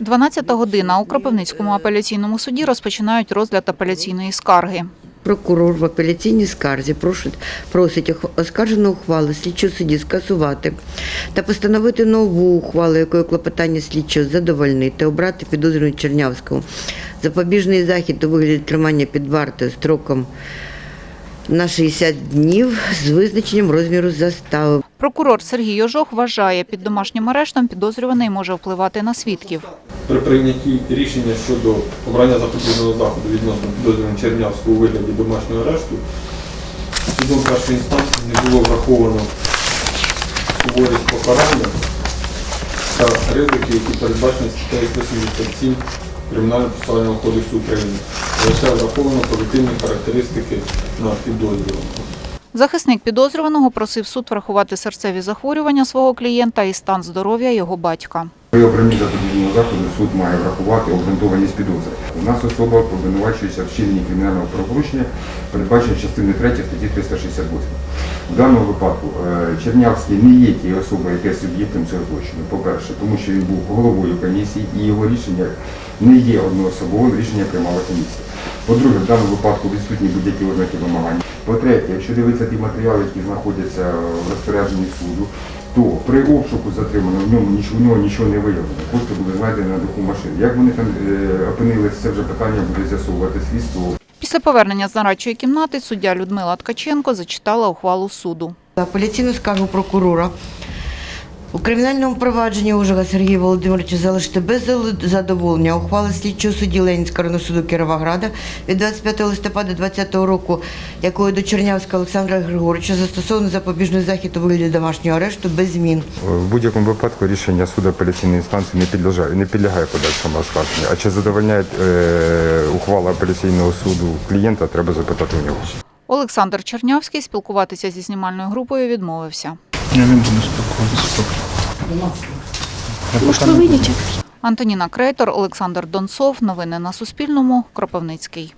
12 година у Кропивницькому апеляційному суді розпочинають розгляд апеляційної скарги. Прокурор в апеляційній скарзі просить, просить оскаржену ухвалу слідчого судді скасувати та постановити нову ухвалу, якою клопотання слідчого задовольнити, обрати підозрюваного Чернявському запобіжний захід у вигляді тримання під вартою строком на 60 днів з визначенням розміру застави. Прокурор Сергій Ожох вважає, під домашнім арештом підозрюваний може впливати на свідків. При прийнятті рішення щодо обрання запобіжного заходу відносно підозрюваного Чернявського у вигляді домашнього арешту, судом першої інстанції не було враховано суворість покарання та ризики, які передбачені статтею 177 Кримінально-процесуального кодексу України. Лише враховано позитивні характеристики на підозрюваного. Захисник підозрюваного просив суд врахувати серцеві захворювання свого клієнта і стан здоров'я його батька. При обранні запобіжного заходу суд має врахувати обґрунтованість підозри. У нас особа обвинувачується в вчиненні кримінального правопорушення, передбачено частини 3 статті 368. В даному випадку е, Чернявський не є тією особою, яка є суб'єктом цього злочину. По-перше, тому що він був головою комісії і його рішення не є одноособовим, рішення приймала комісія. По-друге, в даному випадку відсутні будь-які ознаки вимагання. По-третє, якщо дивитися ті матеріали, які знаходяться в розпорядженні суду, то при обшуку затриманого в ньому нічого, в нього нічого не виявлено. Кошти були знайдені на даху машини. Як вони там е, опинилися, це вже питання буде з'ясовувати слідство. Після повернення з нарадчої кімнати суддя Людмила Ткаченко зачитала ухвалу суду. Апеляційну скаргу прокурора у кримінальному провадженні Ужага Сергія Володимировича залишити без задоволення ухвали слідчого судді Ленінського районного суду Кіровограда від 25 листопада 2020 року, якою до Чернявського Олександра Григоровича застосовано запобіжний захід у вигляді домашнього арешту без змін. В будь-якому випадку рішення суду апеляційної інстанції не підлягає, не підлягає подальшому оскарженню. А чи задовольняє е, ухвала апеляційного суду клієнта, треба запитати у нього. Олександр Чернявський спілкуватися зі знімальною групою відмовився. Я не буду спілкуватися поки. Антоніна Крейтор, Олександр Донцов. Новини на Суспільному. Кропивницький.